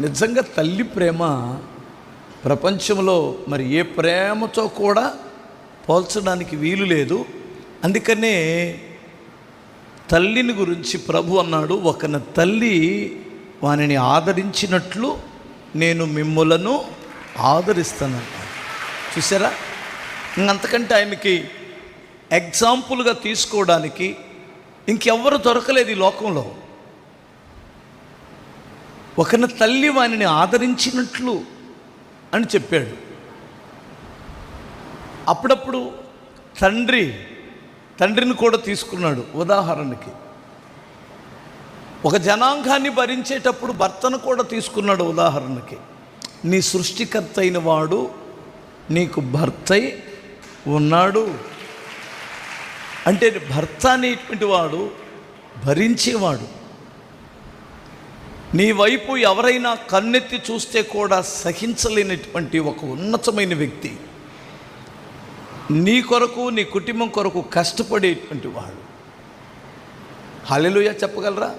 నిజంగా తల్లి ప్రేమ ప్రపంచంలో మరి ఏ ప్రేమతో కూడా పోల్చడానికి వీలు లేదు. అందుకనే తల్లిని గురించి ప్రభు అన్నాడు ఒకన తల్లి వానిని ఆదరించినట్లు నేను మిమ్ములను ఆదరిస్తాను. చూసారా? ఇంకంతకంటే ఆయనకి ఎగ్జాంపుల్గా తీసుకోవడానికి ఇంకెవ్వరు దొరకలేదు ఈ లోకంలో. ఒకన తల్లి వానిని ఆదరించినట్లు అని చెప్పాడు. అప్పుడప్పుడు తండ్రి తండ్రిని కూడా తీసుకున్నాడు ఉదాహరణకి. ఒక జనాంగాన్ని భరించేటప్పుడు భర్తను కూడా తీసుకున్నాడు ఉదాహరణకి. నీ సృష్టికర్త అయిన వాడు నీకు భర్తై ఉన్నాడు. అంటే భర్త అనేటువంటి వాడు భరించేవాడు. నీ వైపు ఎవరైనా కన్నెత్తి చూస్తే కూడా సహించలేనటువంటి ఒక ఉన్నతమైన వ్యక్తి నీ కొరకు నీ కుటుంబం కొరకు కష్టపడేటువంటి వాడు. హల్లెలూయా చెప్పగలరా?